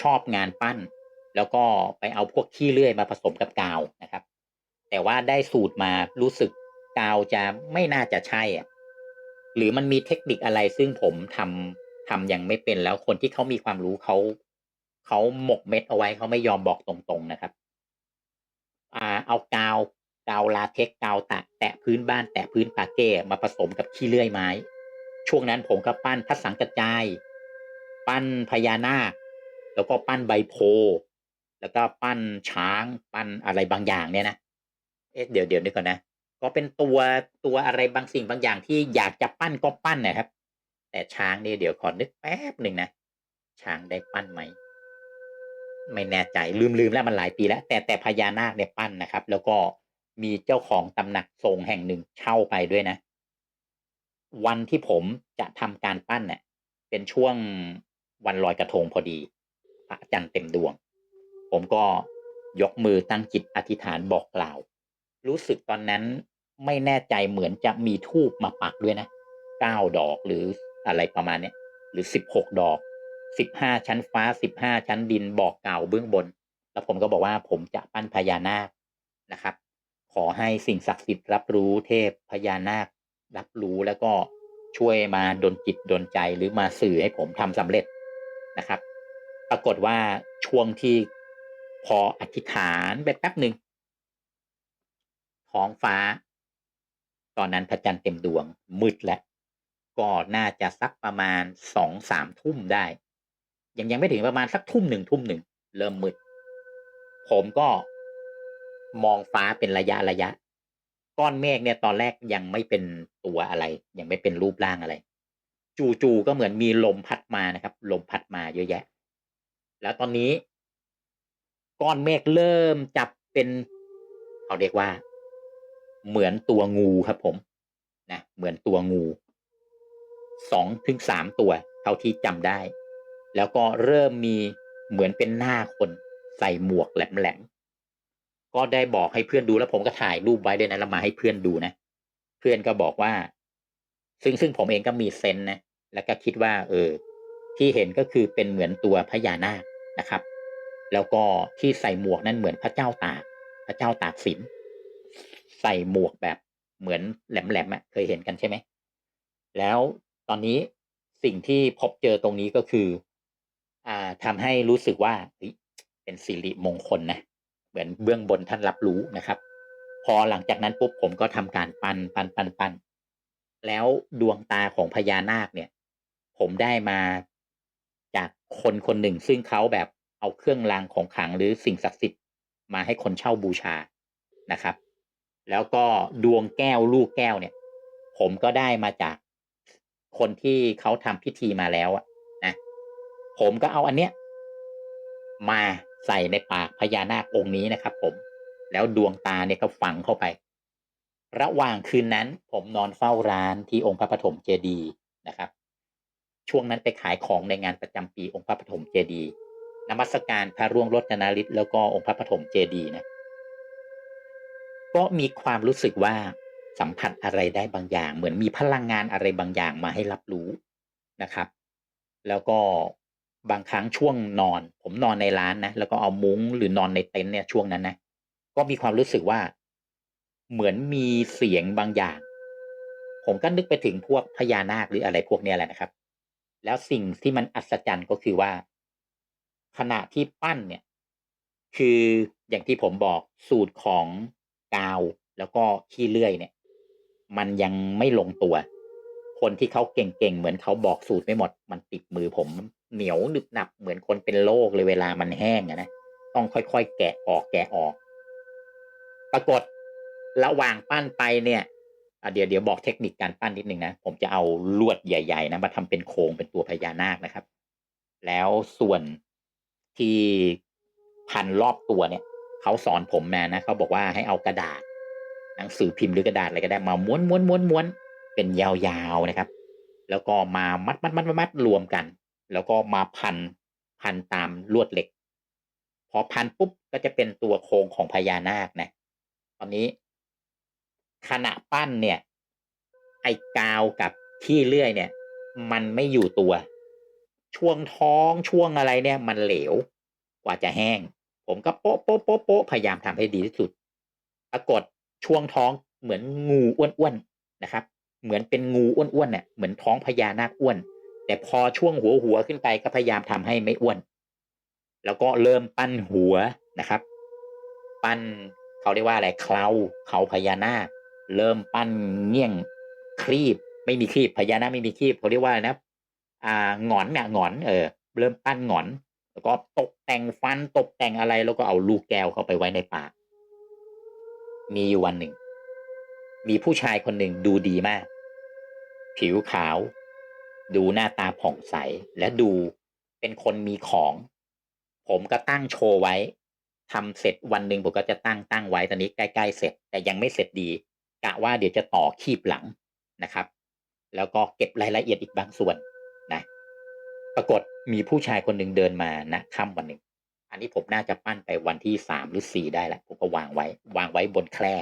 ชอบงานปั้น แล้วก็ไปเอาพวกขี้เลื่อยมาผสมกับกาวนะครับ แต่ว่าได้สูตรมารู้สึกกาวจะไม่น่าจะใช่อะหรือมันมีเทคนิคอะไรซึ่งผมทำทำยังไม่เป็นแล้วคนที่เขามีความรู้เขาเขาหมกเม็ดเอาไว้เขาไม่ยอมบอกตรงๆนะครับ อ่า เอากาวกาวลาเท็กกาวตะแตะพื้นบ้านแตะพื้นปาเก้มาผสมกับขี้เลื่อยไม้ ช่วงนั้นผมก็ปั้นพระสังกัจจาย ปั้นพญานาค แล้วก็ปั้นใบโพ แล้วก็ปั้นช้างปั้นอะไรบางอย่างเนี่ยนะเอ๊ะเดี๋ยวเดี๋ยวนึกก่อนนะก็เป็นตัวตัวอะไรบางสิ่งบางอย่างที่อยากจะปั้นก็ปั้นนะครับ แต่ช้างนี่เดี๋ยวขอนึกแป๊บหนึ่งนะช้างได้ปั้นไหมไม่แน่ใจลืมลืมแล้วมันหลายปีแล้ว แต่แต่พญานาคเนี่ยปั้นนะครับ แล้วก็มีเจ้าของตำหนักทรงแห่งหนึ่งเช่าไปด้วยนะ วันที่ผมจะทำการปั้นเนี่ยเป็นช่วงวันลอยกระทงพอดี พระจันทร์เต็มดวง ผมก็ยกมือตั้งจิตอธิษฐานบอกกล่าว รู้สึกตอนนั้นไม่แน่ใจเหมือนจะมีทูบมาปักด้วยนะเก้าดอกหรืออะไรประมาณเนี้ยหรือสิบหกดอกสิบห้าชั้นฟ้าสิบห้าชั้นดินบอกกล่าวเบื้องบน แล้วผมก็บอกว่าผมจะปั้นพญานาคนะครับ ขอให้สิ่งศักดิ์สิทธิ์รับรู้เทพพญานาค รับรู้แล้วก็ช่วยมาดลจิตดลใจหรือมาสื่อให้ผมทำสำเร็จนะครับ ปรากฏว่าช่วงที่พออธิษฐานไปแป๊บหนึ่งท้องฟ้า ตอนนั้นพระจันทร์เต็มดวงมืดแล้วก็น่าจะสักประมาณสองสามทุ่มได้ ยังยังไม่ถึงประมาณสักทุ่มหนึ่งทุ่มหนึ่งเริ่มมืด ผมก็มองฟ้าเป็นระยะระยะ ก้อนเมฆเนี่ยตอนแรกยังไม่เป็นตัวอะไร ยังไม่เป็นรูปร่างอะไร จู่ๆก็เหมือนมีลมพัดมานะครับ ลมพัดมาเยอะแยะ แล้วตอนนี้ ก้อนเมฆเริ่มจับเป็นเขาเรียกว่า เหมือนตัวงูครับผมนะเหมือนตัวงูสองถึงสามตัว เท่าที่จำได้ แล้วก็เริ่มมีเหมือนเป็นหน้าคนใส่หมวกแหลมๆก็ได้บอกให้เพื่อนดูแล้วผมก็ถ่ายรูปไว้ด้วยนะแล้วมาให้เพื่อนดูนะเพื่อนก็บอกว่า ซึ่งซึ่งผมเองก็มีเซนนะแล้วก็คิดว่า เออ ที่เห็นก็คือเป็นเหมือนตัวพญานาคนะครับ แล้วก็ที่ใส่หมวกนั้นเหมือนพระเจ้าตาก พระเจ้าตากสินใส่หมวกแบบเหมือนแหลมๆอะเคยเห็นกันใช่ไหม แล้วตอนนี้สิ่งที่พบเจอตรงนี้ก็คือ อ่าทำให้รู้สึกว่าเป็นสิริมงคลนะเหมือนเบื้องบนท่านรับรู้นะครับ พอหลังจากนั้นปุ๊บผมก็ทำการปันปันปันปันแล้วดวงตาของพญานาคเนี่ย ผมได้มา จากคนคนหนึ่ง ซึ่งเขาแบบเอาเครื่องรางของขลังหรือสิ่งศักดิ์สิทธิ์มาให้คนเช่าบูชานะครับ แล้วก็ดวงแก้วลูกแก้วเนี่ย ผมก็ได้มาจากคนที่เขาทำพิธีมาแล้วอะนะผมก็เอาอันเนี้ย มาใส่ในปากพญานาคองค์นี้นะครับ ผม แล้วดวงตาเนี่ยก็ฝังเข้าไป ระหว่างคืนนั้น ผมนอนเฝ้าร้านที่องค์พระปฐมเจดีย์นะครับ ช่วงนั้นไปขายของในงานประจำปีองค์พระปฐมเจดีย์นมัสการพระร่วงรจนาฤทธิ์แล้วก็องค์พระปฐมเจดีย์นะก็มีความรู้สึกว่าสัมผัสอะไรได้บางอย่าง เหมือนมีพลังงานอะไรบางอย่างมาให้รับรู้นะครับ แล้วก็บางครั้งช่วงนอน ผมนอนในร้านนะแล้วก็เอามุ้งหรือนอนในเต็นท์เนี่ยช่วงนั้นนะก็มีความรู้สึกว่า เหมือนมีเสียงบางอย่าง ผมก็นึกไปถึงพวกพญานาคหรืออะไรพวกเนี้ยแหละนะครับ แล้วสิ่งที่มันอัศจรรย์ก็คือว่า ขณะที่ปั้นเนี่ย คืออย่างที่ผมบอกสูตรของกาวแล้วก็ขี้เลื่อยเนี่ย มันยังไม่ลงตัว คนที่เขาเก่งๆ เหมือนเขาบอกสูตรไม่หมด มันติดมือผมเหนียวหนึบหนับเหมือนคนเป็นโรคเลยเวลามันแห้งอะนะต้องค่อยๆ แกะออกแกะออก ปรากฏระหว่างปั้นไปเนี่ย เดี๋ยวเดี๋ยวบอกเทคนิคการปั้นนิดนึงนะ ผมจะเอาลวดใหญ่ ๆ นะมาทำเป็นโครงเป็นตัวพญานาคนะครับ แล้วส่วนที่พันรอบตัวเนี่ยเขาสอนผมมานะเขาบอกว่าให้เอากระดาษ หนังสือพิมพ์หรือกระดาษอะไรก็ได้มาม้วนม้วนม้วนม้วนเป็นยาวๆนะครับ แล้วก็มามัดมัดมัดมัดรวมกัน แล้วก็มาพันพันตามลวดเหล็ก พอพันปุ๊บก็จะเป็นตัวโครงของพญานาคนะ ตอนนี้ ขณะปั้นเนี่ย ไอ้กาวกับที่เลื่อยเนี่ย มันไม่อยู่ตัว ช่วงท้องช่วงอะไรเนี่ย มันเหลว กว่าจะแห้ง ผมก็โป๊ะโป๊ะโป๊ะโป๊ะพยายามทำให้ดีที่สุด ปรากฏช่วงท้องเหมือนงูอ้วนๆนะครับ เหมือนเป็นงูอ้วนๆเนี่ยเหมือนท้องพญานาคอ้วน แต่พอช่วงหัวหัวขึ้นไปก็พยายามทำให้ไม่อ้วน แล้วก็เริ่มปั้นหัวนะครับ ปั้นเขาเรียกว่าอะไรเคราเขาพญานาค เริ่มปั้นเงี้ยงครีบไม่มีครีบพญานาคไม่มีครีบเขาเรียกว่านะ อ่าหงอนเนี่ยหงอนเออ เริ่มปั้นหงอน แล้วก็ตกแต่งฟันตกแต่งอะไรแล้วก็เอาลูกแก้วเข้าไปไว้ในปากมีอยู่วันหนึ่ง มีผู้ชายคนหนึ่งดูดีมาก ผิวขาว ดูหน้าตาผ่องใสและดูเป็นคนมีของ ผมก็ตั้งโชว์ไว้ทำเสร็จวันหนึ่งผมก็จะตั้งตั้งไว้ตอนนี้ใกล้ๆเสร็จ แต่ยังไม่เสร็จดี กะว่าเดี๋ยวจะต่อคีบหลังนะครับ แล้วก็เก็บรายละเอียดอีกบางส่วนนะปรากฏมีผู้ชายคนหนึ่งเดินมานะค่ำวันหนึ่ง อันนี้ผมน่าจะปั้นไปวันที่สามหรือสี่ได้แหละผมก็วางไว้ วางไว้บนแคร่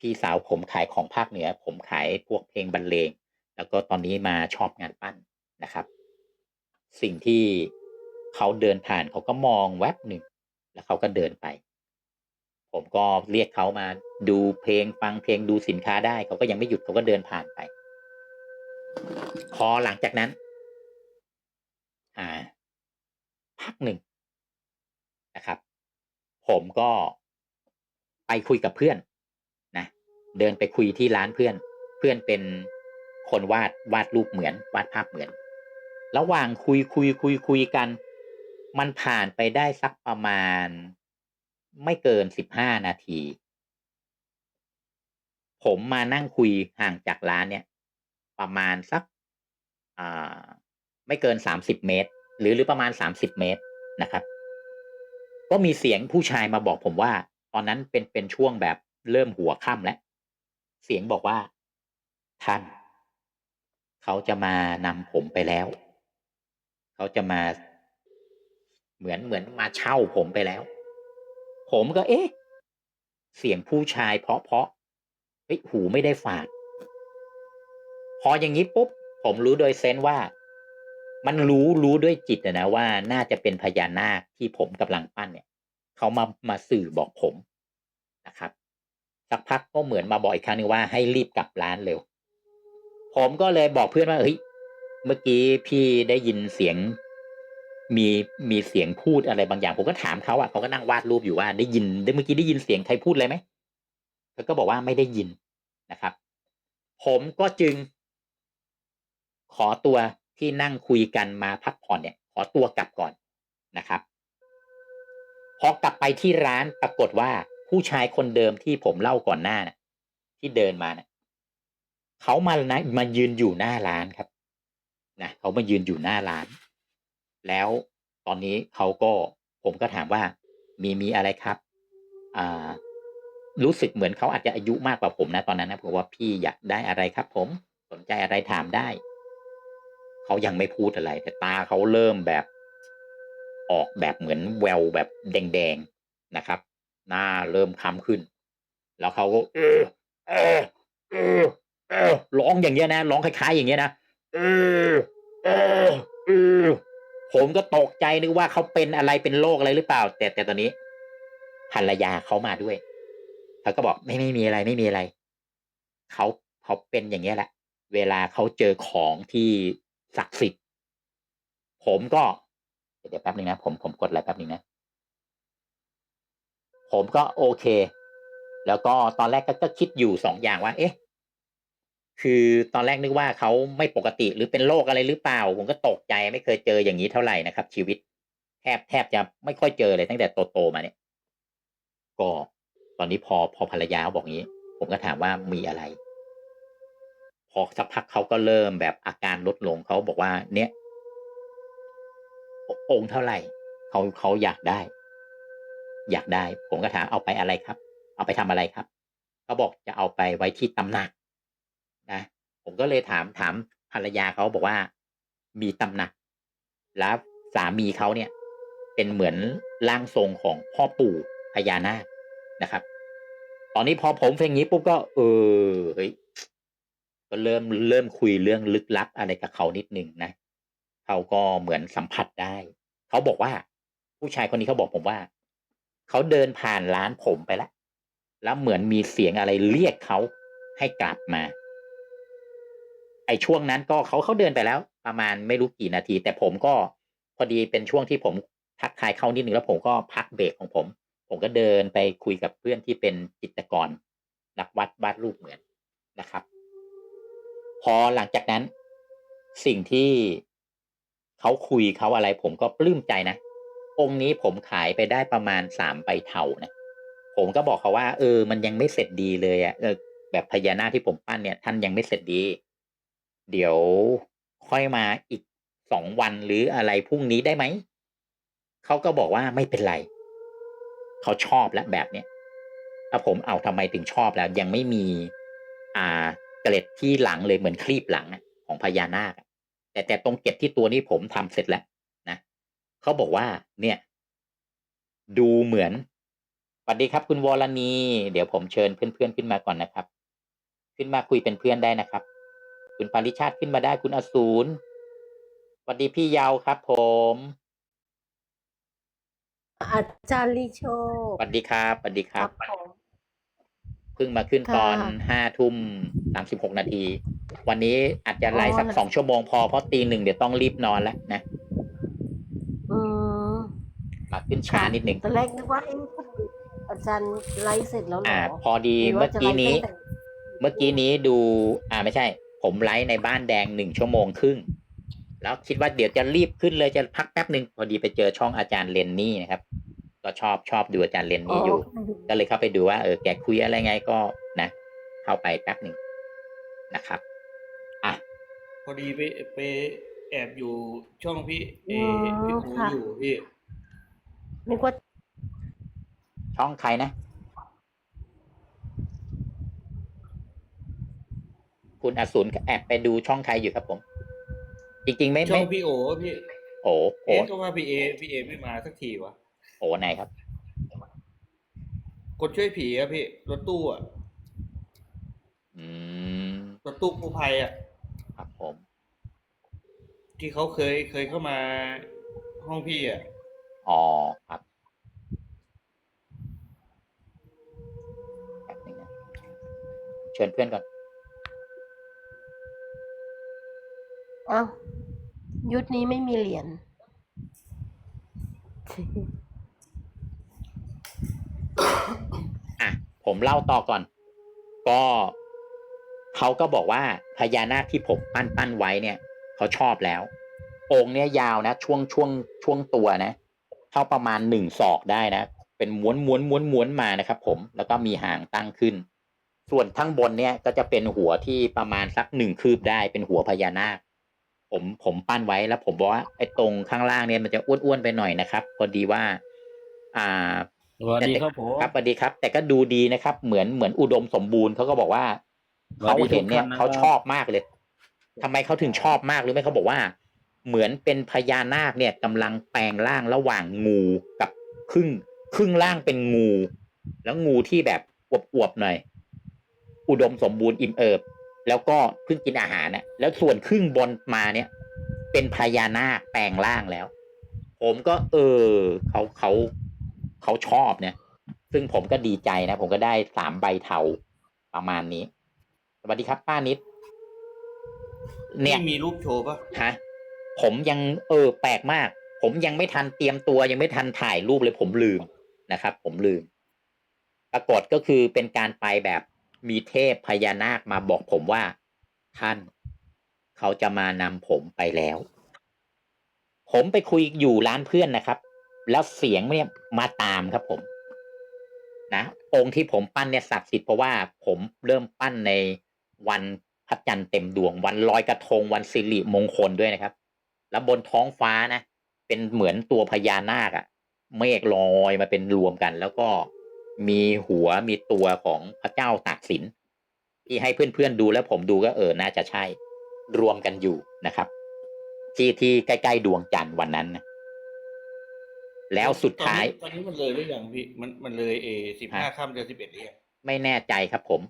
พี่สาวผมขายของภาคเหนือ ผมขายพวกเพลงบรรเลง แล้วก็ตอนนี้มาชอบงานปั้นนะครับ สิ่งที่เขาเดินผ่านเขาก็มองแวบหนึ่ง แล้วเขาก็เดินไป ผมก็เรียกเขามาดูเพลงฟังเพลงดูสินค้าได้เขาก็ยังไม่หยุดเขาก็เดินผ่านไป พอหลังจากนั้น อ่าพักหนึ่งนะครับ ผมก็ไปคุยกับเพื่อนนะเดินไปคุยที่ร้านเพื่อน เพื่อนเป็นคนวาดวาดรูปเหมือน วาดภาพเหมือน ระหว่างคุยคุยคุยคุยกัน มันผ่านไปได้สักประมาณ ไม่เกินสิบห้านาที ผมมานั่งคุยห่างจากร้านเนี่ย ประมาณสักอ่าไม่เกินสามสิบเมตร หรือหรือประมาณสามสิบเมตรนะครับ ก็มีเสียงผู้ชายมาบอกผมว่า ตอนนั้นเป็นเป็นช่วงแบบเริ่มหัวค่ำแล้ว เสียงบอกว่า ท่าน เขาจะมานำผมไปแล้ว เขาจะมาเหมือนเหมือนมาเช่าผมไปแล้ว ผมก็เอ๊ะ เสียงผู้ชายเพราะเพราะเฮ้ยหูไม่ได้ฝาด พออย่างนี้ปุ๊บ ผมรู้โดยเซนว่า มันรู้รู้ด้วยจิตนะว่าน่าจะเป็นพญานาคที่ผมกำลังปั้นเนี่ยเขามามาสื่อบอกผมนะครับสักพักก็เหมือนมาบอกอีกครั้งนึงว่าให้รีบกลับร้านเร็ว ผมก็เลยบอกเพื่อนว่าเฮ้ยเมื่อกี้พี่ได้ยินเสียง มีมีเสียงพูดอะไรบางอย่าง ผมก็ถามเขาอะเขาก็นั่งวาดรูปอยู่ว่าได้ยินได้เมื่อกี้ได้ยินเสียงใครพูดอะไรไหมเขาก็บอกว่าไม่ได้ยินนะครับ ผมก็จึง ขอตัวที่นั่งคุยกันมาพักผ่อนเนี่ย ขอตัวกลับก่อนนะครับพอกลับไปที่ร้านปรากฏว่าผู้ชายคนเดิมที่ผมเล่าก่อนหน้านะที่เดินมาเนะเขามานะมายืนอยู่หน้าร้านครับนะเขามายืนอยู่หน้าร้าน แล้วตอนนี้เขาก็ผมก็ถามว่ามีมีอะไรครับ อ่า รู้สึกเหมือนเขาอาจจะอายุมากกว่าผมนะตอนนั้นนะผมว่าพี่อยากได้อะไรครับ ผมสนใจอะไรถามได้ เขายังไม่พูดอะไร แต่ตาเขาเริ่มแบบ ออกแบบเหมือนแววแบบแดงๆนะครับ หน้าเริ่มค้ำขึ้น แล้วเขาก็เออเออเออเออร้องอย่างเงี้ยนะร้องคล้ายๆอย่างเงี้ยนะเออเออเออ ผมก็ตกใจนึกว่าเขาเป็นอะไรเป็นโรคอะไรหรือเปล่า แต่แต่ตอนนี้ภรรยาเขามาด้วยเขาก็บอกไม่ไม่มีอะไรไม่มีอะไรเขาเขาเป็นอย่างเงี้ยแหละ เวลาเขาเจอของที่ศักดิ์สิทธิ์ผมก็ เดี๋ยวแป๊บนึงนะผมผมกดอะไรแป๊บนึงนะผมก็โอเค แล้วก็ตอนแรกก็ก็คิดอยู่สองอย่างว่า เอ๊ะ คือตอนแรกนึกว่าเขาไม่ปกติหรือเป็นโรคอะไรหรือเปล่า ผมก็ตกใจไม่เคยเจออย่างนี้เท่าไหร่นะครับ ชีวิตแทบแทบจะไม่ค่อยเจอเลยตั้งแต่โตๆมาเนี่ย ก็ตอนนี้พอพอภรรยาบอกงี้ ผมก็ถามว่ามีอะไร พอสักพักเขาก็เริ่มแบบอาการลดลงเขาบอกว่า เนี่ย องค์เท่าไหร่เขาเขาอยากได้ อยากได้ ผมก็ถามเอาไปอะไรครับ เอาไปทำอะไรครับเขาบอกจะเอาไปไว้ที่ตำหนัก นะผมก็เลยถามถามภรรยาเขาบอกว่า มีตำหนัก แล้วสามีเขาเนี่ย เป็นเหมือนร่างทรงของพ่อปู่พญานาคนะครับ ตอนนี้พอผมเป็นอย่างนี้ปุ๊บก็ เออเฮ้ยก็เริ่มเริ่มคุยเรื่องลึกลับอะไรกับเขานิดนึงนะเขาก็เหมือนสัมผัสได้ เขาบอกว่า ผู้ชายคนนี้เขาบอกผมว่า เขาเดินผ่านร้านผมไปแล้วแล้วเหมือนมีเสียงอะไรเรียกเขาให้กลับมา ไอช่วงนั้นก็เขาเขาเดินไปแล้ว ประมาณไม่รู้กี่นาที แต่ผมก็พอดีเป็นช่วงที่ผมทักทายเขานิดหนึ่งแล้วผมก็พักเบรกของผม ผมก็เดินไปคุยกับเพื่อนที่เป็นจิตรกรนักวัดวาดรูปเหมือนนะครับ พอหลังจากนั้นสิ่งที่เขาคุยเขาอะไร ผมก็ปลื้มใจนะ องค์นี้ผมขายไปได้ประมาณสามใบเถานะผมก็บอกเขาว่า เออ มันยังไม่เสร็จดีเลยอะเออแบบพญานาคที่ผมปั้นเนี่ย ท่านยังไม่เสร็จดี เดี๋ยวค่อยมาอีกสองวันหรืออะไรพรุ่งนี้ได้ไหม เขาก็บอกว่าไม่เป็นไร เขาชอบแล้วแบบเนี้ยถ้าผมเอาทำไมถึงชอบแล้ว ยังไม่มี อ่าเกล็ดที่หลังเลยเหมือนคลีบหลังของพญานาคแต่แต่ตรงเก็บที่ตัวนี้ผมทำเสร็จแล้วนะเขาบอกว่า เนี่ย ดูเหมือนสวัสดีครับ คุณวรณี เดี๋ยวผมเชิญเพื่อนๆขึ้นมาก่อนนะครับ ขึ้นมาคุยเป็นเพื่อนได้นะครับ คุณปาริชาติขึ้นมาได้คุณอสูรสวัสดีพี่เยาวครับ ผมอาจารย์ลิโชสวัสดีครับสวัสดีครับผมเพิ่งมาขึ้นค่ะตอนห้าทุ่มสามสิบหกนาที วันนี้อาจจะไลฟ์สักอ๋อสองชั่วโมงพอเพราะตีหนึ่งเดี๋ยวต้องรีบนอนแล้วนะอืมมาขึ้นช้านิดหนึ่งตอนแรกนึกว่าเอ๊ะอาจารย์ไลฟ์เสร็จแล้วเหรอ่าอพอดีหรืเมื่ว่าอจะกี้ไลฟ์นี้ตั้งแต่เมื่อกี้นี้ดู อ่าไม่ใช่ ผมไลฟ์ในบ้านแดงหนึ่งชั่วโมงครึ่ง แล้วคิดว่าเดี๋ยวจะรีบขึ้นเลยจะพักแป๊บหนึ่งพอดีไปเจอช่องอาจารย์เลนนี่นะครับ ก็ชอบชอบดูอาจารย์เลนนี่อยู่ ก็เลยเข้าไปดูว่าเออแกคุยอะไรไงก็นะ เข้าไปแป๊บหนึ่งนะครับอะพอดีไปไปแอบอยู่ช่องพี่เออ๋อพี่ครูค่ะอยู่พี่นึกว่าช่องใครนะ คุณอสูรแอบไปดูช่องใครอยู่ครับผม จริง ๆ ไม่ช่อไม่งพี่โอพี่โอ้โหเอ๊ะก็ว่าพี่เอพี่เอไม่มาสักทีวะโอ้ไหนครับคนช่วยผีอะพี่รถตู้อะอืมรถตู้กู้ภัยอะครับผม ที่เขาเคยเคยเข้ามาห้องพี่อะอ๋อครับแป๊บนึงนะเชิญเพื่อนก่อน เอ้า ยุคนี้ไม่มีเหรียญอะ ผมเล่าต่อก่อน ก็เขาก็บอกว่าพญานาคที่ผมปั้นปั้นไว้เนี่ย เขาชอบแล้ว องค์เนี้ยยาวนะ ช่วงช่วงช่วงตัวนะเท่าประมาณหนึ่งศอกได้นะ เป็นม้วนม้วนม้วนม้วนมานะครับผม แล้วก็มีหางตั้งขึ้น ส่วนข้างบนเนี่ยก็จะเป็นหัวที่ประมาณสักหนึ่งคืบได้เป็นหัวพญานาค ผมผมปั้นไว้แล้วผมบอกว่าไอ้ตรงข้างล่างเนี่ยมันจะอ้วนๆไปหน่อยนะครับ พอดีว่า อ่าสวัสดีครับผมครับสวัสดีครับ แต่ก็ดูดีนะครับ เหมือนเหมือนอุดมสมบูรณ์เขาก็บอกว่าสวัสเขาดีเห็นเนี่ยทุกท่านนะครับเขาชอบมากเลยทำไมเขาถึงชอบมากหรือไม่เขาบอกว่า เหมือนเป็นพญานาคเนี่ยกำลังแปลงร่างระหว่างงูกับครึ่งครึ่งล่างเป็นงู แล้วงูที่แบบอวบๆหน่อย อุดมสมบูรณ์อิ่มเอิบ แล้วก็เพิ่งกินอาหารนะแล้วส่วนครึ่งบนมาเนี่ย เป็นพญานาคแปลงร่างแล้ว ผมก็ เออเขาเขาเขาชอบเนี่ย ซึ่งผมก็ดีใจนะ ผมก็ได้สามใบเทาประมาณนี้ สวัสดีครับป้านิด เนี่ยพี่มีรูปโชว์ปะฮะผมยังเออ แปลกมาก ผมยังไม่ทันเตรียมตัวยังไม่ทันถ่ายรูปเลยผมลืมนะครับ ผมลืม ปรากฏก็คือเป็นการไปแบบ มีเทพพญานาคมาบอกผมว่า ท่าน เขาจะมานำผมไปแล้ว ผมไปคุยอยู่ร้านเพื่อนนะครับ แล้วเสียงเนี่ยมาตามครับผม นะองค์ที่ผมปั้นเนี่ยศักดิ์สิทธิ์เพราะว่าผมเริ่มปั้นในวันพระจันทร์เต็มดวง วันลอยกระทงวันสิริมงคลด้วยนะครับ แล้วบนท้องฟ้านะเป็นเหมือนตัวพญานาคอะเมฆลอยมาเป็นรวมกัน แล้วก็ มีหัวมีตัวของพระเจ้าตากสินที่ให้เพื่อนๆดูแล้วผมดูก็เออน่าจะใช่ รวมกันอยู่นะครับ ที่ที่ใกล้ๆดวงจันทร์วันนั้นนะแล้วสุดท้าย ตอนนี้ตอนนี้มันเลยหรือยังพี่มันมันเลยเอสิบห้าฮะค่ำเดือนสิบเอ็ดหรือยังไม่แน่ใจครับผม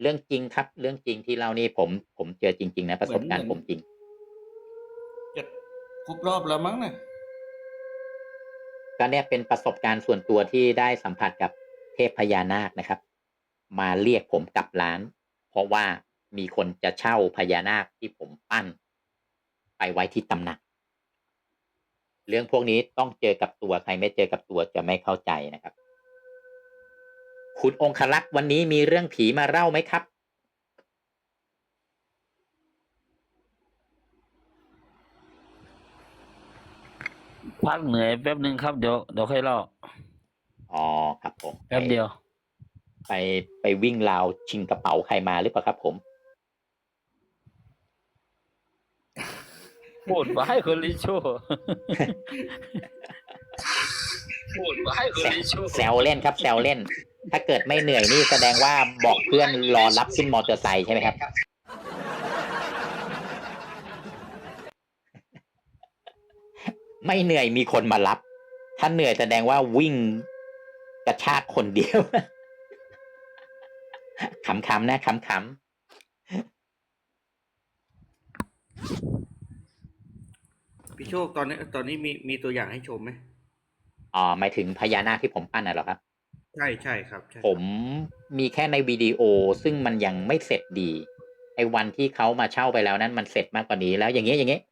เรื่องจริงครับ เรื่องจริงที่เรานี่ผมผมเจอจริง ๆ นะประสบการณ์ผมจริงจะครบรอบแล้วมั้งเนี่ยก็เนี่ยเป็นประสบการณ์ส่วนตัวที่ได้สัมผัสกับ เทพพญานาคนะครับ มาเรียกผมกลับร้าน เพราะว่ามีคนจะเช่าพญานาคที่ผมปั้น ไปไว้ที่ตำหนัก เรื่องพวกนี้ต้องเจอกับตัวใครไม่เจอกับตัวจะไม่เข้าใจนะครับ คุณองคลักษ์วันนี้มีเรื่องผีมาเล่าไหมครับพักเหนื่อยแป๊บหนึ่งครับเดี๋ยวเดี๋ยวค่อยเล่า อ๋อครับผมแป๊บเดียว ไปไปวิ่งราวชิงกระเป๋าใครมาหรือเปล่าครับผมพูดไว้คนลิโชพูดไว้คนลิโชแซวเล่นครับแซวเล่น ถ้าเกิดไม่เหนื่อยนี่แสดงว่าบอกเพื่อนรอรับขึ้นมอเตอร์ไซค์ใช่ไหมครับไม่เหนื่อยมีคนมารับ ถ้าเหนื่อยแสดงว่าวิ่ง กระชากคนเดียวขำๆนะขำพี่โชคตอนนี้ตอนนี้มีมีตัวอย่างให้ชมไหมๆอ๋อหมายถึงพญานาคที่ผมปั้นน่ะเหรอครับ ใช่ใช่ครับใช่ผมมีแค่ในวิดีโอซึ่งมันยังไม่เสร็จดีไอ้วันที่เขามาเช่าไปแล้วนั้นมันเสร็จมากกว่านี้แล้วอย่างเงี้ยอย่างเงี้ย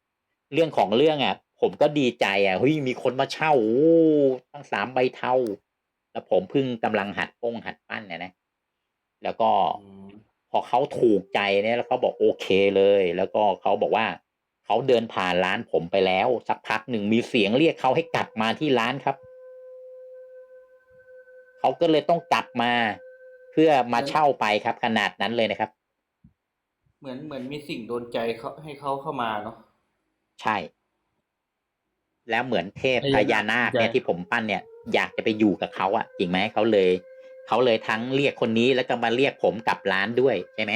เรื่องของเรื่องอะ ผมก็ดีใจอะเฮ้ยมีคนมาเช่าโอ้ตั้งสามใบเท่า แล้วผมเพิ่งกำลังหัดป้งหัดปั้นเนี่ยนะ แล้วก็อืมพอเขาถูกใจเนี่ยแล้วเขาบอกโอเคเลย แล้วก็เขาบอกว่าเขาเดินผ่านร้านผมไปแล้ว สักพักหนึ่งมีเสียงเรียกเขาให้กลับมาที่ร้านครับเขาก็เลยต้องกลับมา เพื่อมาเช่าไปครับ ขนาดนั้นเลยนะครับ เหมือนเหมือนมีสิ่งโดนใจเขาให้เขาเข้ามาเนาะใช่ แล้วเหมือนเทพพพญาญานานาคคเนี่ยใช่ที่ผมปั้นเนี่ย อยากจะไปอยู่กับเขาอะจริงไหมเขาเลยเขาเลยทั้งเรียกคนนี้แล้วก็มาเรียกผมกลับร้านด้วยใช่ไหม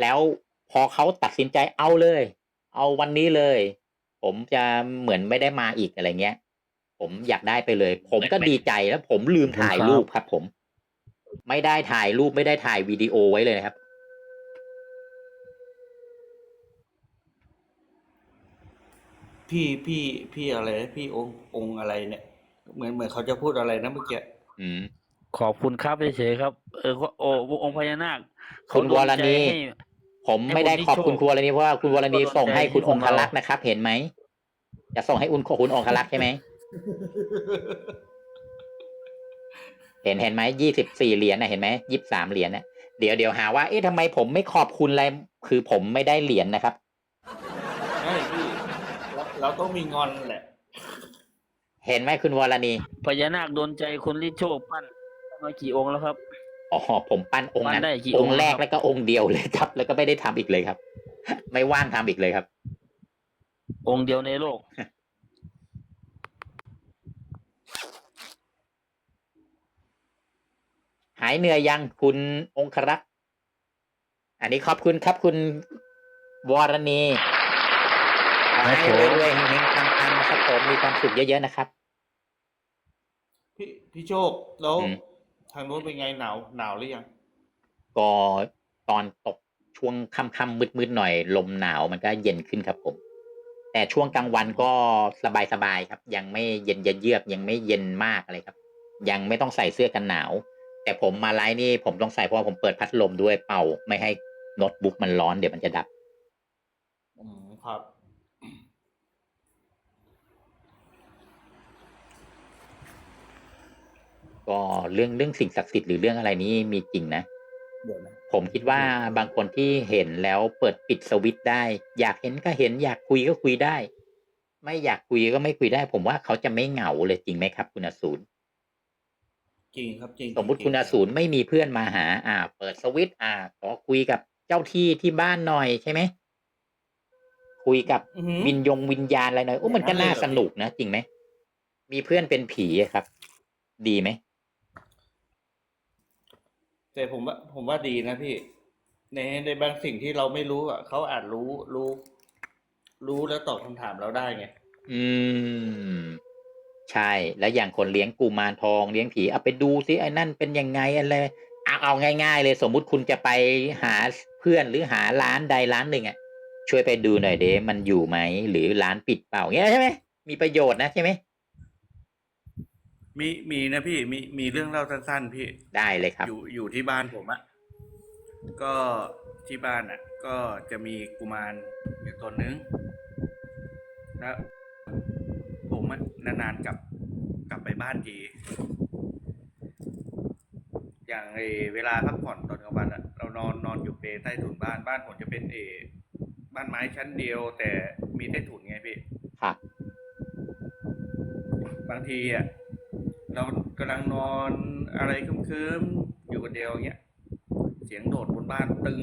แล้วพอเขาตัดสินใจเอาเลย เอาวันนี้เลย ผมจะเหมือนไม่ได้มาอีกอะไรเงี้ย ผมอยากได้ไปเลย ผมก็ดีใจแล้วผมลืมถ่ายรูปครับ ผม ไม่ได้ถ่ายรูปไม่ได้ถ่ายวิดีโอไว้เลยนะครับ พี่พี่พี่อะไรนะพี่องค์องค์อะไรเนี่ย เหมือนเหมือนเขาจะพูดอะไรนะเมื่อกี้อืม ขอบคุณครับเฉยๆครับ เออโอ้องค์พญานาคคุณวรณีเขาโดนใจให้ ผมให้ไม่ได้คนที่ขอบคุณโชคคุณวรณีเพราะว่าคุณวรณีก็โดนส่งให้ใจคุณให้องคของเราลักษ์นะครับ เห็นไหมจะส่งให้อุณคุณองคลักษ์ใช่ไหมเห็นเห็นไหมยี่สิบสี่เหรียญนะเห็นไหมยี่สิบสามเหรียญนะเดี๋ยวเดี๋ยวหาว่าเอ๊ะทำไมผมไม่ขอบคุณอะไรคือผมไม่ได้เหรียญนะครับ ใช่พี่ เราเราต้องมีงอนแหละ เห็นไหมคุณวรณีพญานาคโดนใจคนลิโชปั้นมากี่องค์แล้วครับ อ๋อผมปั้นองค์นั้นปั้นได้กี่อองงค์ค์แรกครับแล้วก็องค์เดียวเลยครับ แล้วก็ไม่ได้ทำอีกเลยครับ ไม่ว่างทำอีกเลยครับ องค์เดียวในโลก หายเหนื่อยยังคุณองครักษ์อันนี้ขอบคุณครับคุณวรณี ขอให้ครับผมรวยๆเฮงๆปังๆนะครับผมมีความสุขเยอะๆนะครับ พี่พี่โชคแล้วอืม ทางโน้นเป็นไงหนาวหนาวหรือยัง ก็ตอนตกช่วงค่ำๆมืดๆหน่อย ลมหนาวมันก็เย็นขึ้นครับผม แต่ช่วงกลางวันก็สบายๆครับ ยังไม่เย็นเยือกๆยังไม่เย็นมากอะไรครับ ยังไม่ต้องใส่เสื้อกันหนาว แต่ผมมาไลฟ์นี่ผมต้องใส่เพราะว่าผมเปิดพัดลมด้วยเป่า ไม่ให้โน้ตบุ๊กมันร้อนเดี๋ยวมันจะดับ อืมครับ ก็เรื่องเรื่องสิ่งศักดิ์สิทธิ์หรือเรื่องอะไรนี้มีจริงนะเดี๋ยวนะผมคิดว่าบางคนที่เห็นแล้วเปิดปิดสวิตช์ได้ อยากเห็นก็เห็นอยากคุยก็คุยได้ ไม่อยากคุยก็ไม่คุยได้ ผมว่าเขาจะไม่เหงาเลยจริงไหมครับ คุณอสูรจริงครับจริงสมมุติจริงคุณอสูรไม่มีเพื่อนมาหา อ่า เปิดสวิตช์อ่าขอคุยกับเจ้าที่ที่บ้านหน่อยใช่ไหมคุยกับอือหือวิญญงวิญญาณอะไรหน่อยโอ้มันก็น่าสนุกนะจริงไหมมีเพื่อนเป็นผีอะครับ ดีไหม แต่ผมว่าผมว่าดีนะพี่ ในในบางสิ่งที่เราไม่รู้อะเขาอาจรู้รู้ รู้แล้วตอบคำถามเราได้ไง อืม ใช่ แล้วอย่างคนเลี้ยงกุมารทองเลี้ยงผีเอาไปดูซิไอ้นั่นเป็นยังไงอะไรเอาเอาง่าย ๆ เลยสมมุติคุณจะไปหาเพื่อนหรือหาร้านใดร้านหนึ่งอะช่วยไปดูหน่อยเด้มันอยู่ไหมหรือร้านปิดเปล่าเงี้ยใช่ไหมมีประโยชน์นะใช่ไหม มีมีนะพี่มีมีเรื่องเล่าสั้นๆพี่ได้เลยครับ อยู่อยู่ที่บ้านผมอะก็ที่บ้านอะก็จะมีกุมารอยู่ตนนึงแล้วผมอะนานๆกลับกลับไปบ้านทีอย่างเออเวลาพักผ่อนตอนกลางวันอะเรานอนนอนอยู่เปลใต้ถุนบ้านบ้านผมจะเป็นเออบ้านไม้ชั้นเดียว แต่มีใต้ถุนไงพี่ครับบางทีอะ เรากำลังนอนอะไรเคลิ้มๆอยู่คนเดียวอย่างเงี้ย เสียงโดดบนบ้านตึง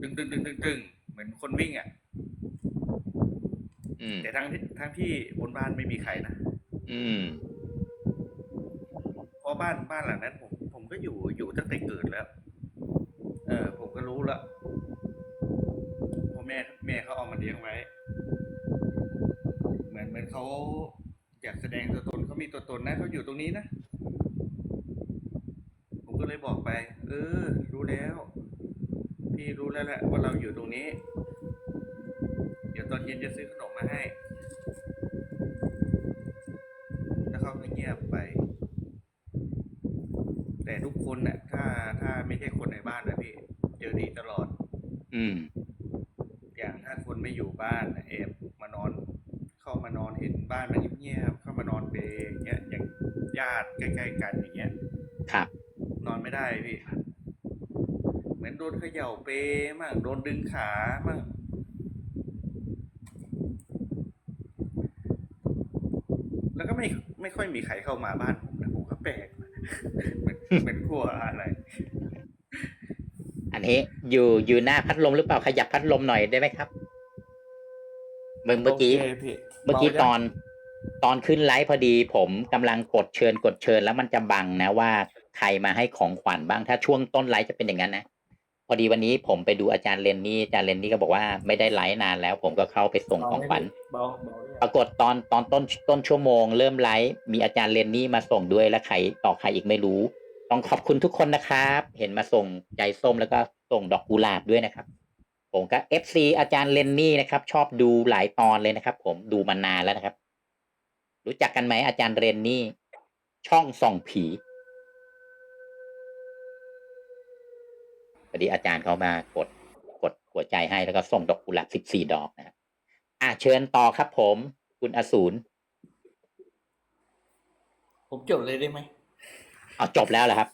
ตึงตึงตึงตึงตึงเหมือนคนวิ่งอะอืมแต่ทั้งที่ทั้งที่บนบ้านไม่มีใครนะอืมเพราะบ้านบ้านหลังนั้น ผมผมก็อยู่อยู่ตั้งแต่เกิดแล้ว เออ ผมก็รู้ละเพราะแม่แม่เขาเอามาเลี้ยงไว้ เหมือนเหมือนเขา อยากแสดงตัวตนเขามีตัวตนนะเขาอยู่ตรงนี้นะ ผมก็เลยบอกไป เออ รู้แล้ว พี่รู้แล้วแหละว่าเราอยู่ตรงนี้ เดี๋ยวตอนเย็นจะซื้อขนมมาให้ แล้วเขาก็เงียบไป แต่ทุกคนน่ะ ถ้าถ้าไม่ใช่คนในบ้านนะพี่ เจอดีตลอด อืม อย่างถ้าคนไม่อยู่บ้านน่ะแอบมานอน เข้ามานอนเห็นบ้านมันเงียบๆเข้ามานอนเปรย์อย่างเงี้ย อย่างญาติใกล้ๆกันอย่างเงี้ยครับ นอนไม่ได้พี่ เหมือนโดนเขย่าเปรย์มั่งโดนดึงขามั่งแล้วก็ไม่ไม่ค่อยมีใครเข้ามาบ้านผมนะผมก็แปลกเหมือนเหมือนกลัวอะไร อันนี้อยู่อยู่หน้าพัดลมหรือเปล่าขยับพัดลมหน่อยได้ไหมครับเมื่อเมื่อกี้โคพี่เมื่อกี้บายังตอน ตอนขึ้นไลฟ์พอดี ผมกำลังกดเชิญกดเชิญแล้วมันจะบังนะว่าใครมาให้ของขวัญบ้างถ้าช่วงต้นไลฟ์จะเป็นอย่างนั้นนะพอดีวันนี้ผมไปดูอาจารย์เรนนี่อาจารย์เรนนี่ก็บอกว่าไม่ได้ไลฟ์นานแล้ว ผมก็เข้าไปส่งของขวัญเบาเบาเรียปรากฏตอนตอนต้นต้นชั่วโมงเริ่มไลฟ์มีอาจารย์เรนนี่มาส่งด้วยและใครต่อใครอีกไม่รู้ ต้องขอบคุณทุกคนนะครับ เห็นมาส่งใจส้มแล้วก็ส่งดอกกุหลาบด้วยนะครับ ผมก็เอฟซีอาจารย์เรนนี่นะครับ ชอบดูหลายตอนเลยนะครับ ผมดูมานานแล้วนะครับ รู้จักกันไหมอาจารย์เรนนี่ ช่องส่องผีพอดีอาจารย์เขามากดกดหัวใจให้แล้วก็ส่งดอกกุหลาบสิบสี่ดอกนะครับอะเชิญต่อครับผม คุณอสูรผมจบเลยได้ไหมเอาจบแล้วเหรอครับ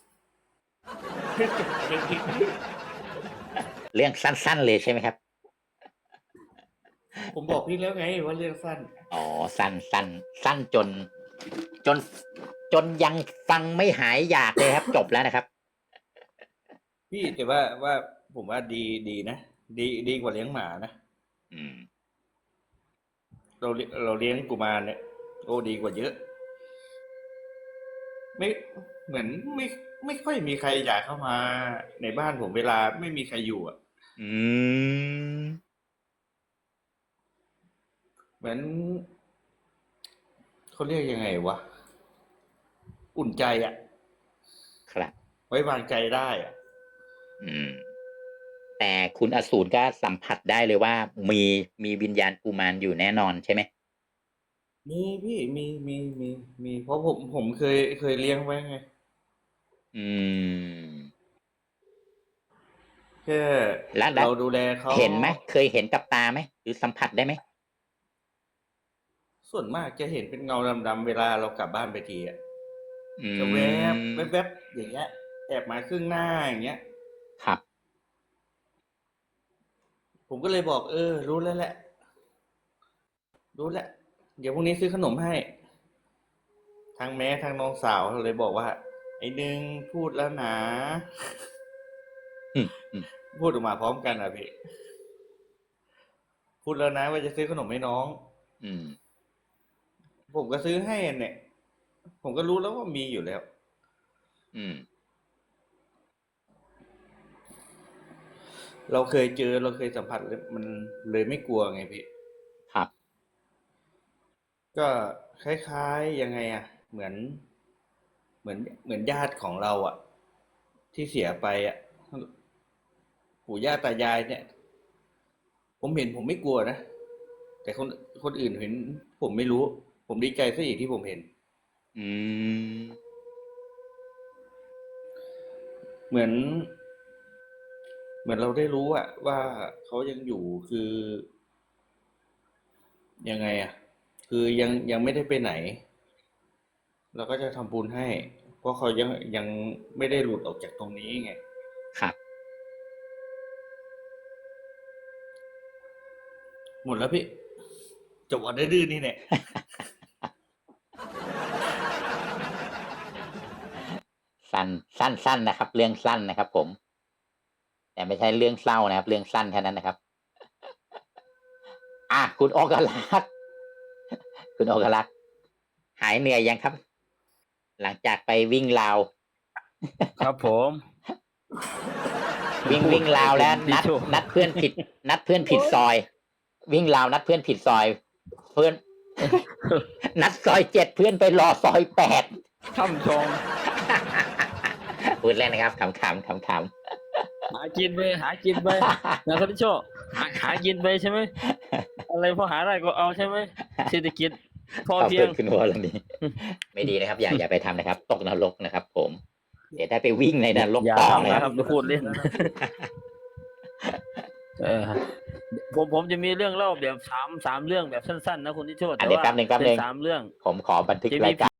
เรื่องสั้นๆเลยใช่ไหมครับ ผมบอกพี่แล้วไงว่าเรื่องสั้น อ๋อ สั้นสั้นสั้นจน จน จนยังฟังไม่หายอยากเลยครับ จบแล้วนะครับ พี่แต่ว่าว่าผมว่าดีดีนะดีดีกว่าเลี้ยงหมานะอืม เราเลี้ยเราเลี้ยงกุมารเนี่ยโอ้ดีกว่าเยอะ ไม่เหมือนไม่ไม่ค่อยมีใครอยากเข้ามาในบ้านผมเวลาไม่มีใครอยู่อะ อืม เหมือนเขาเรียกยังไงวะ อุ่นใจอะครับ ไว้วางใจได้อะอืม แต่คุณอสูรก็สัมผัสได้เลยว่า มีมีวิญญาณกุมารอยู่แน่นอนใช่ไหมมีพี่มีมีมีมีเพราะผมผมเคยเคยเลี้ยงไว้ไงอืม แค่แล้วแล้ว เราดูแลเขาเห็นไหมเคยเห็นกับตาไหมหรือสัมผัสได้ไหม ส่วนมากจะเห็นเป็นเงาดำๆเวลาเรากลับบ้านไปทีอะอืมจะแวบแวบแวบอย่างเงี้ยแอบมาครึ่งหน้าอย่างเงี้ย ครับ ผมก็เลยบอก เออ รู้แล้วแหละ รู้แล้วเดี๋ยวพรุ่งนี้ซื้อขนมให้ ทางแม่ทางน้องสาวเลยบอกว่า ไอ้หนึ่งพูดแล้วนะอืมอืมพูดออกมาพร้อมกันอะพี่ พูดแล้วนะว่าจะซื้อขนมให้น้อง อืม ผมก็ซื้อให้เนี่ย ผมก็รู้แล้วว่ามีอยู่แล้ว อืม เราเคยเจอเราเคยสัมผัสเลยมันเลยไม่กลัวไงพี่ ครับ ก็คล้ายๆยังไงอะ เหมือน เหมือนเหมือนญาติของเราอะ ที่เสียไปอะปู่ย่าตายายเนี่ยผผมเห็นผมไม่กลัวนะแต่คนคนอื่นเห็นผมไม่รู้ ผมดีใจซะอีกที่ผมเห็น อืม เหมือน เหมือนเราได้รู้อะว่าเขายังอยู่คือ ยังไงอะคือยังยังไม่ได้ไปไหน เราก็จะทำบุญให้ เพราะเขายังยังไม่ได้หลุดออกจากตรงนี้ไง ครับ หมดแล้วพี่ จบออเดอร์ดื้อนี่แหละสั้นสั้นสั้นนะครับ เรื่องสั้นนะครับ ผม แต่ไม่ใช่เรื่องเศร้านะครับ เรื่องสั้นแค่นั้นนะครับ อะคุณโอกลักษณ์คุณโอกลักษณ์หายเหนื่อยยังครับ หลังจากไปวิ่งราว ครับผม วิ่งวิ่งราวแล้ว นัดดีโชนัดเพื่อนผิด นัดเพื่อนผิดซอย วิ่งราวนัดเพื่อนผิดซอย เพื่อน นัดซอยเจ็ดเพื่อนไปรอซอยแปดทำชอง พูดเล่นนะครับขำๆขำหากินไปหากินไปๆนะคุณทิโชหาหากินไปใช่ไหมอะไรพอหาได้ก็เอาใช่ไหมเศรษฐกิจพอขอบเพียคุงณคุณหัวเรื่องนี้ไม่ดีนะครับ อย่าอย่าไปทำนะครับ ตกนรกนะครับ ผม เดี๋ยวได้ไปวิ่งในนรกอย่าต่อทำนะนะคครัรับบจะพูดเล่นเออผมผมจะมีเรื่องเล่าแบบสามสามเรื่องแบบสั้นๆนะคุณทิโชอัแต่นนี้ว่าแป๊บหนึ่งแป๊บหนึ่งเป็นสามเรื่องผมขอบันทึกจะมีรายการ